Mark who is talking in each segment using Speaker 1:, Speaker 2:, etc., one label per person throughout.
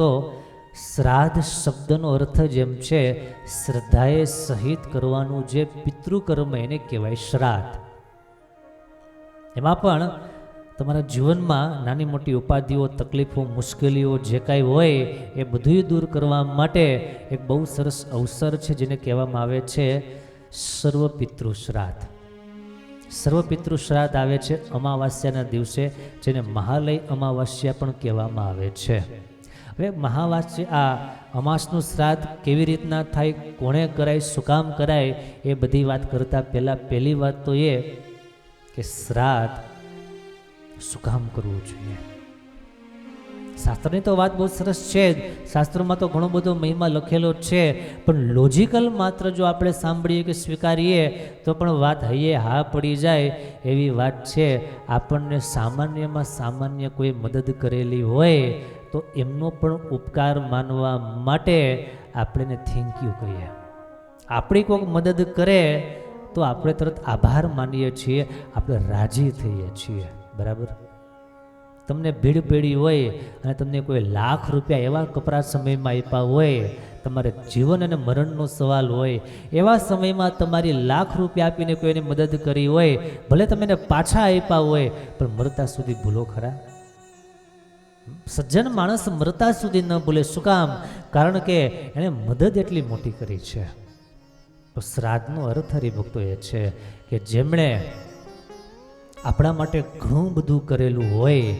Speaker 1: તો શ્રાદ્ધ શબ્દનો અર્થ જેમ છે, શ્રદ્ધાએ સહિત કરવાનું જે પિતૃકર્મ એને કહેવાય શ્રાદ્ધ. એમાં પણ તમારા જીવનમાં નાની મોટી ઉપાધિઓ, તકલીફો, મુશ્કેલીઓ જે કાંઈ હોય, એ બધું દૂર કરવા માટે એક બહુ સરસ અવસર છે જેને કહેવામાં આવે છે સર્વપિતૃ શ્રાદ્ધ. સર્વપિતૃ શ્રાદ્ધ આવે છે અમાવાસ્યાના દિવસે, જેને મહાલય અમાવાસ્યા પણ કહેવામાં આવે છે. હવે મહાવાસ્ય, આ અમાસનું શ્રાદ્ધ કેવી રીતના થાય, કોણે કરાય, શું કામ કરાય, એ બધી વાત કરતાં પહેલાં પહેલી વાત તો એ કે શ્રાદ્ધ શું કરવું જોઈએ? શાસ્ત્રની તો વાત બહુ સરસ છે જ. શાસ્ત્રોમાં તો ઘણો બધો મહિમા લખેલો છે. પણ લોજિકલ માત્ર જો આપણે સાંભળીએ કે સ્વીકારીએ, તો પણ વાત હૈયે હા પડી જાય એવી વાત છે. આપણને સામાન્યમાં સામાન્ય કોઈ મદદ કરેલી હોય તો એમનો પણ ઉપકાર માનવા માટે આપણે થેન્ક યુ કહીએ. આપણી કોઈક મદદ કરે તો આપણે તરત આભાર માનીએ છીએ, આપણે રાજી થઈએ છીએ. બરાબર? તમને ભીડ પેઢી હોય અને તમને કોઈ લાખ રૂપિયા એવા કપરા સમયમાં આપ્યા હોય, તમારે જીવન અને મરણનો સવાલ હોય, એવા સમયમાં તમારી લાખ રૂપિયા આપીને કોઈને મદદ કરી હોય, ભલે તમે એને પાછા આપ્યા હોય, પણ મરતા સુધી ભૂલો ખરા? સજ્જન માણસ મરતા સુધી ન ભૂલે શું કામ? કારણ કે એણે મદદ એટલી મોટી કરી છે. તો શ્રાદ્ધનો અર્થ હરિભક્તો એ છે કે જેમણે આપણા માટે ઘણું બધું કરેલું હોય,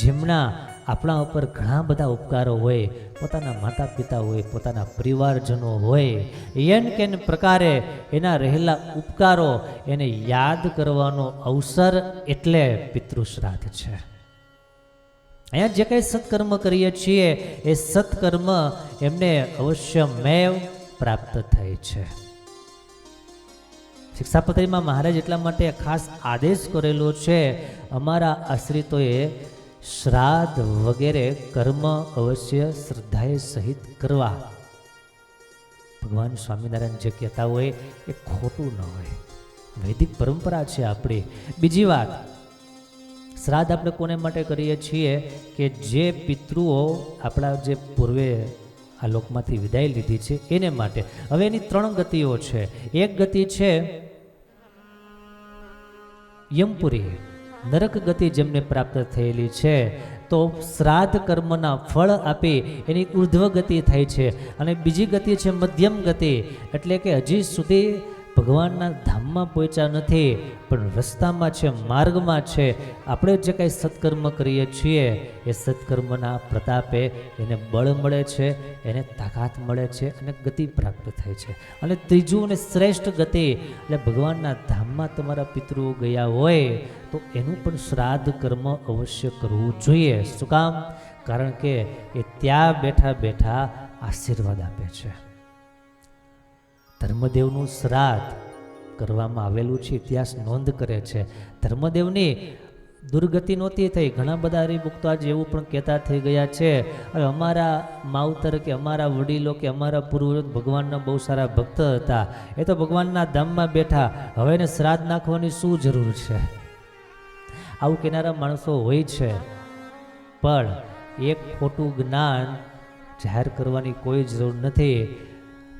Speaker 1: જેમના આપણા ઉપર ઘણા બધા ઉપકારો હોય, પોતાના માતા પિતા હોય, પોતાના પરિવારજનો હોય, એન કેન પ્રકારે એના રહેલા ઉપકારો એને યાદ કરવાનો અવસર એટલે પિતૃશ્રાદ્ધ છે. અહીંયા જે કંઈ સત્કર્મ કરીએ છીએ, એ સત્કર્મ એમને અવશ્ય મેવ પ્રાપ્ત થાય છે. શિક્ષાપત્રીમાં મહારાજ એટલા માટે ખાસ આદેશ કરેલો છે, અમારા આશ્રિતોએ શ્રાદ્ધ વગેરે કર્મ અવશ્ય શ્રદ્ધાએ સહિત કરવા. ભગવાન સ્વામિનારાયણ જે કહેતા હોય, એ ખોટું ન હોય. વૈદિક પરંપરા છે આપણી. બીજી વાત શ્રાદ્ધ આપણે કોને માટે કરીએ છીએ કે જે પિતૃઓ આપણા જે પૂર્વે આ લોકમાંથી વિદાય લીધી છે એને માટે. હવે એની ત્રણ ગતિઓ છે. એક ગતિ છે યમપુરી. નરક ગતિ જેમને પ્રાપ્ત થયેલી છે, તો શ્રાદ્ધ કર્મના ફળ આપી એની ઉર્ધ્વ ગતિ થાય છે. અને બીજી ગતિ છે મધ્યમ ગતિ, એટલે કે હજી સુધી ભગવાનના ધામમાં પહોંચ્યા નથી, પણ રસ્તામાં છે, માર્ગમાં છે. આપણે જે કાંઈ સત્કર્મ કરીએ છીએ, એ સત્કર્મના પ્રતાપે એને બળ મળે છે, એને તાકાત મળે છે અને ગતિ પ્રાપ્ત થાય છે. અને ત્રીજું અને શ્રેષ્ઠ ગતિ, એટલે ભગવાનના ધામમાં તમારા પિતૃઓ ગયા હોય, તો એનું પણ શ્રાદ્ધ કર્મ અવશ્ય કરવું જોઈએ. શું કામ? કારણ કે એ ત્યાં બેઠા બેઠા આશીર્વાદ આપે છે. ધર્મદેવનું શ્રાદ્ધ કરવામાં આવેલું છે, ઇતિહાસ નોંધ કરે છે. ધર્મદેવની દુર્ગતિ નહોતી થઈ. ઘણા બધા હરિભક્તો આજે એવું પણ કહેતા થઈ ગયા છે હવે અમારા માવતર કે અમારા વડીલો કે અમારા પૂર્વજો ભગવાનના બહુ સારા ભક્ત હતા. એ તો ભગવાનના ધામમાં બેઠા. હવે એને શ્રાદ્ધ નાખવાની શું જરૂર છે? આવું કહેનારા માણસો હોય છે. પણ એક ખોટું જ્ઞાન જાહેર કરવાની કોઈ જરૂર નથી.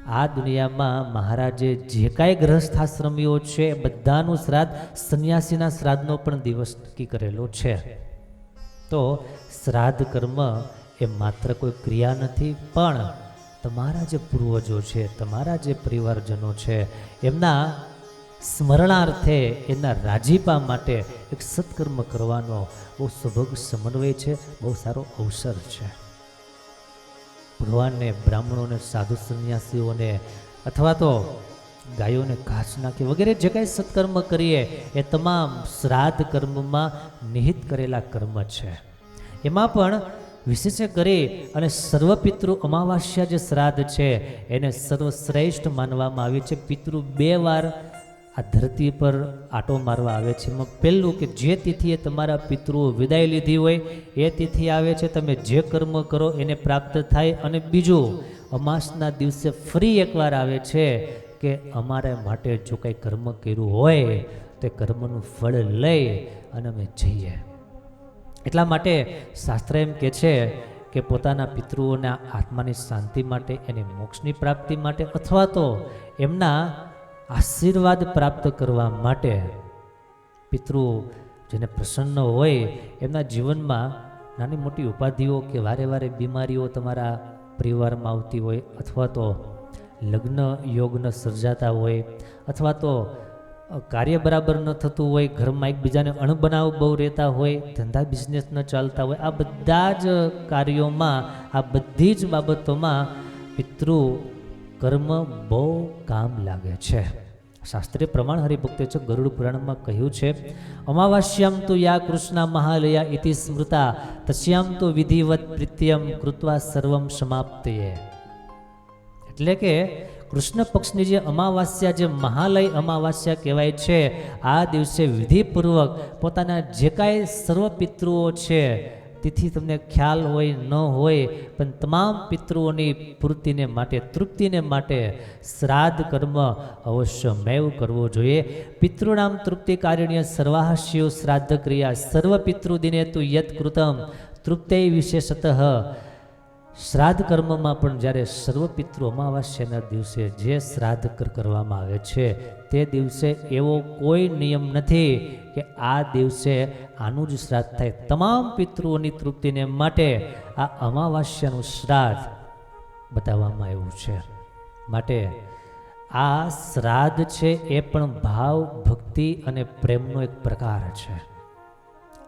Speaker 1: આ દુનિયામાં મહારાજે જે કાંઈ ગ્રહસ્થાશ્રમીઓ છે એ બધાનું શ્રાદ્ધ સંન્યાસીના શ્રાદ્ધનો પણ દિવસ નક્કી કરેલો છે. તો શ્રાદ્ધ કર્મ એ માત્ર કોઈ ક્રિયા નથી, પણ તમારા જે પૂર્વજો છે, તમારા જે પરિવારજનો છે, એમના સ્મરણાર્થે, એમના રાજીપા માટે એક સત્કર્મ કરવાનો બહુ સુભગ સમન્વય છે, બહુ સારો અવસર છે. ભગવાનને, બ્રાહ્મણોને, સાધુ સંન્યાસીઓને અથવા તો ગાયોને ઘાસ નાખી વગેરે જે કાંઈ સત્કર્મ કરીએ, એ તમામ શ્રાદ્ધ કર્મમાં નિહિત કરેલા કર્મ છે. એમાં પણ વિશેષ કરી અને સર્વપિતૃ અમાવાસ્યા જે શ્રાદ્ધ છે, એને સર્વશ્રેષ્ઠ માનવામાં આવી છે. પિતૃ બે વાર આ ધરતી પર આટો મારવા આવે છે. એમાં પહેલું કે જે તિથિએ તમારા પિતૃઓ વિદાય લીધી હોય, એ તિથિ આવે છે. તમે જે કર્મ કરો એને પ્રાપ્ત થાય. અને બીજું, અમાસના દિવસે ફરી એકવાર આવે છે કે અમારે માટે જો કંઈ કર્મ કર્યું હોય, તે કર્મનું ફળ લઈ અને અમે જઈએ. એટલા માટે શાસ્ત્ર એમ કે છે કે પોતાના પિતૃઓના આત્માની શાંતિ માટે, એની મોક્ષની પ્રાપ્તિ માટે, અથવા તો એમના આશીર્વાદ પ્રાપ્ત કરવા માટે પિતૃ જેને પ્રસન્ન હોય, એમના જીવનમાં નાની મોટી ઉપાધિઓ કે વારે વારે બીમારીઓ તમારા પરિવારમાં આવતી હોય અથવા તો લગ્ન યોગ્ન સર્જાતા હોય અથવા તો કાર્ય બરાબર ન થતું હોય, ઘરમાં એકબીજાને અણબનાવ બહુ રહેતા હોય, ધંધા બિઝનેસ ન ચાલતા હોય, આ બધા જ કાર્યોમાં, આ બધી જ બાબતોમાં પિતૃ કર્મ બહુ કામ લાગે છે. શાસ્ત્રીય પ્રમાણ હરિભક્તે છે, ગરુડ પુરાણમાં કહ્યું છે, અમાવાસ્યામ તો યા કૃષ્ણ મહાલયા ઇતિ સ્મૃતા, તસ્યામ તો વિધિવત પ્રીત્યમ કૃત્વા સર્વમ સમાપ્તયે. એટલે કે કૃષ્ણ પક્ષની જે અમાવાસ્યા, જે મહાલય અમાવાસ્યા કહેવાય છે, આ દિવસે વિધિપૂર્વક પોતાના જે કાંઈ સર્વ પિતૃઓ છે તેથી તમને ખ્યાલ હોય, ન હોય, પણ તમામ પિતૃઓની પૂર્તિને માટે, તૃપ્તિને માટે શ્રાદ્ધ કર્મ અવશ્ય મેવ કરવો જોઈએ. પિતૃણામ તૃપ્તિ સર્વાહસ્યો શ્રાદ્ધ ક્રિયા સર્વ પિતૃદિને તું યત કૃતમ તૃપ્તય વિશેષતઃ શ્રાદ્ધ કર્મમાં પણ જ્યારે સર્વપિતૃ અમાવાસ્યના દિવસે જે શ્રાદ્ધ કરવામાં આવે છે, તે દિવસે એવો કોઈ નિયમ નથી કે આ દિવસે આનું જ શ્રાદ્ધ થાય. તમામ પિતૃઓની તૃપ્તિને માટે આ અમાવાસ્યાનું શ્રાદ્ધ બતાવવામાં આવ્યું છે. માટે આ શ્રાદ્ધ છે એ પણ ભાવ, ભક્તિ અને પ્રેમનો એક પ્રકાર છે.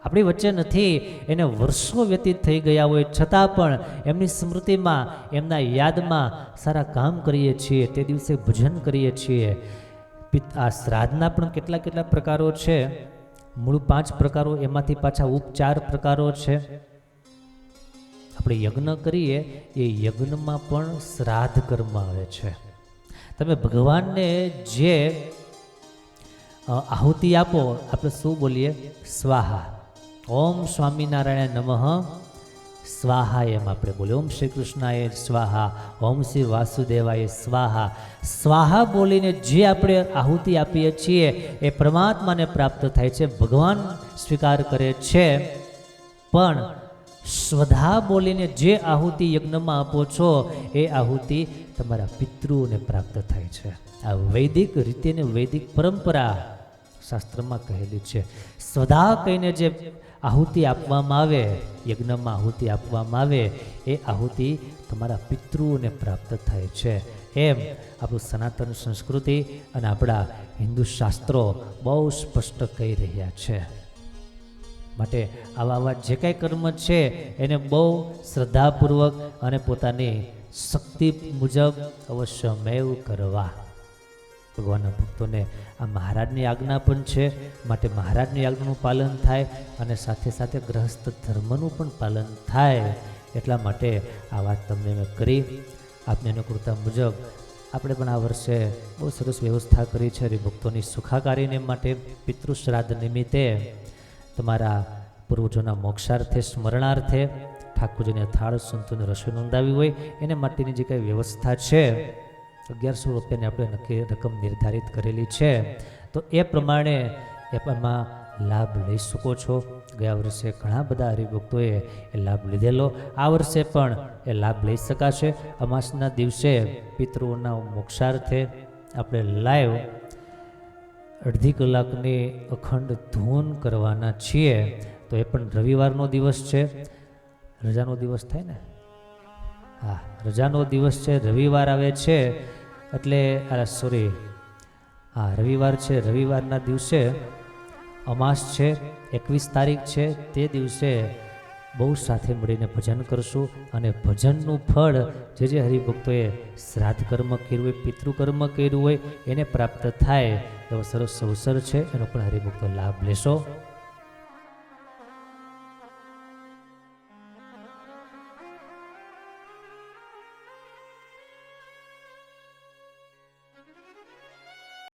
Speaker 1: આપણી વચ્ચે નથી. એને વર્ષો વ્યતીત થઈ ગયા હોય. છતાં પણ એમની સ્મૃતિમાં, એમના યાદમાં સારા કામ કરીએ છીએ. તે દિવસે ભજન કરીએ છીએ. આ શ્રાદ્ધના પણ કેટલા કેટલા પ્રકારો છે. મૂળ પાંચ પ્રકારો, એમાંથી પાછા ઉપચાર પ્રકારો છે. આપણે યજ્ઞ કરીએ, એ યજ્ઞમાં પણ શ્રાદ્ધ કર્મ આવે છે. તમે ભગવાનને જે આહુતિ આપો, આપણે શું બોલીએ? સ્વાહા. ઓમ સ્વામિનારાયણ નમઃ. સ્વાહા એમ આપણે બોલીએ. ઓમ શ્રી કૃષ્ણાય સ્વાહા. ઓમ શ્રી વાસુદેવાય સ્વાહા. સ્વાહા બોલીને જે આપણે આહુતિ આપીએ છીએ એ પરમાત્માને પ્રાપ્ત થાય છે, ભગવાન સ્વીકાર કરે છે. પણ સ્વધા બોલીને જે આહુતિ યજ્ઞમાં આપો છો, એ આહુતિ તમારા પિતૃઓને પ્રાપ્ત થાય છે. આ વૈદિક રીતે ને વૈદિક પરંપરા શાસ્ત્રમાં કહેલી છે. સ્વધા કહીને જે આહુતિ આપવામાં આવે, યજ્ઞમાં આહુતિ આપવામાં આવે, એ આહુતિ તમારા પિતૃઓને પ્રાપ્ત થાય છે. એમ આપણું સનાતન સંસ્કૃતિ અને આપણા હિન્દુ શાસ્ત્રો બહુ સ્પષ્ટ કહી રહ્યા છે. માટે આવા આવા જે કાંઈ કર્મ છે, એને બહુ શ્રદ્ધાપૂર્વક અને પોતાની શક્તિ મુજબ અવશ્યમેવ કરવા. ભગવાનના ભક્તોને આ મહારાજની આજ્ઞા પણ છે, માટે મહારાજની આજ્ઞાનું પાલન થાય અને સાથે સાથે ગ્રહસ્થ ધર્મનું પણ પાલન થાય. એટલા માટે આ વાત તમને મેં કરી. આપને અનુકૂળતા મુજબ આપણે પણ આ વર્ષે બહુ સરસ વ્યવસ્થા કરી છે હરિભક્તોની સુખાકારીને માટે પિતૃ શ્રાદ્ધ નિમિત્તે. તમારા પૂર્વજોના મોક્ષાર્થે, સ્મરણાર્થે ઠાકોરજીને થાળ સંતોને રસોઈ નોંધાવી હોય, એને માટેની જે કાંઈ વ્યવસ્થા છે અગિયારસો રૂપિયાની આપણે નક્કી રકમ નિર્ધારિત કરેલી છે. તો એ પ્રમાણે એમાં લાભ લઈ શકો છો. ગયા વર્ષે ઘણા બધા હરિભક્તોએ એ લાભ લીધેલો. આ વર્ષે પણ એ લાભ લઈ શકાશે. અમાસના દિવસે પિતૃઓના મોક્ષાર્થે આપણે લાઈવ અડધી કલાકની અખંડ ધૂન કરવાના છીએ. તો એ પણ રવિવારનો દિવસ છે. રજાનો દિવસ થાય ને? હા રજાનો દિવસ છે, રવિવાર આવે છે, એટલે અરે સોરી હા રવિવાર છે, રવિવારના દિવસે અમાસ છે, એકવીસ તારીખ છે, તે દિવસે બહુ સાથે મળીને ભજન કરશું અને ભજનનું ફળ જે જે હરિભક્તોએ શ્રાદ્ધ કર્મ કર્યું હોય, પિતૃકર્મ કર્યું હોય, એને પ્રાપ્ત થાય એવો સરસ અવસર છે, એનો પણ હરિભક્તો લાભ લેશો.